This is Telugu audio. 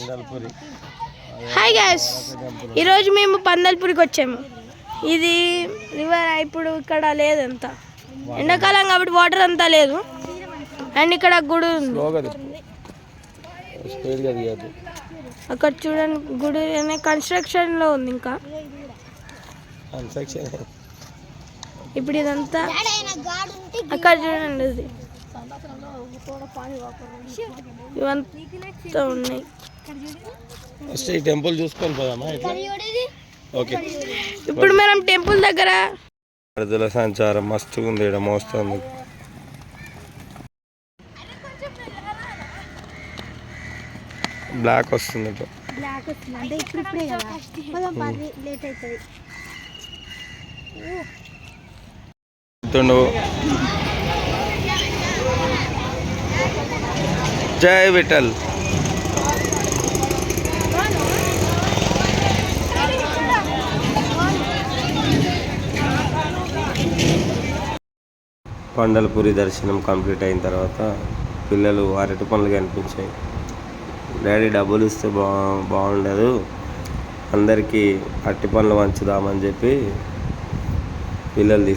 పండల్పూరి హాయ్ గ్యాస్ ఈరోజు మేము పందల్పూరికి వచ్చాము. ఇది రివర్ ఇప్పుడు ఇక్కడ లేదు అంత ఎండాకాలం కాబట్టి వాటర్ అంతా లేదు. అండ్ ఇక్కడ గుడి ఉంది. అక్కడ చూడండి గుడి అనే కన్స్ట్రక్షన్లో ఉంది ఇంకా. ఇప్పుడు ఇదంతా అక్కడ చూడండి ఇది ఇవంతా ఉన్నాయి. ఫస్ట్ ఈ టెంపుల్ చూసుకొని పోదామా ఓకే. ఇప్పుడు మనం టెంపుల్ దగ్గర ప్రజల సంచారం మస్తుగా ఉంది ఇక్కడ మోస్తుంది బ్లాక్ వస్తుంది బ్లాక్ వస్తుంది. అంటే ఇప్పుడు ఇప్పుడే కదా. లేట్ అవుతుంది. జై విఠల్. కొండలపూరి దర్శనం కంప్లీట్ అయిన తర్వాత పిల్లలు అరటి పనులు కనిపించాయి. డాడీ డబ్బులు ఇస్తే బా బాగుండదు. అందరికీ అరటి పనులు పంచుదామని చెప్పి పిల్లలు తీసుకు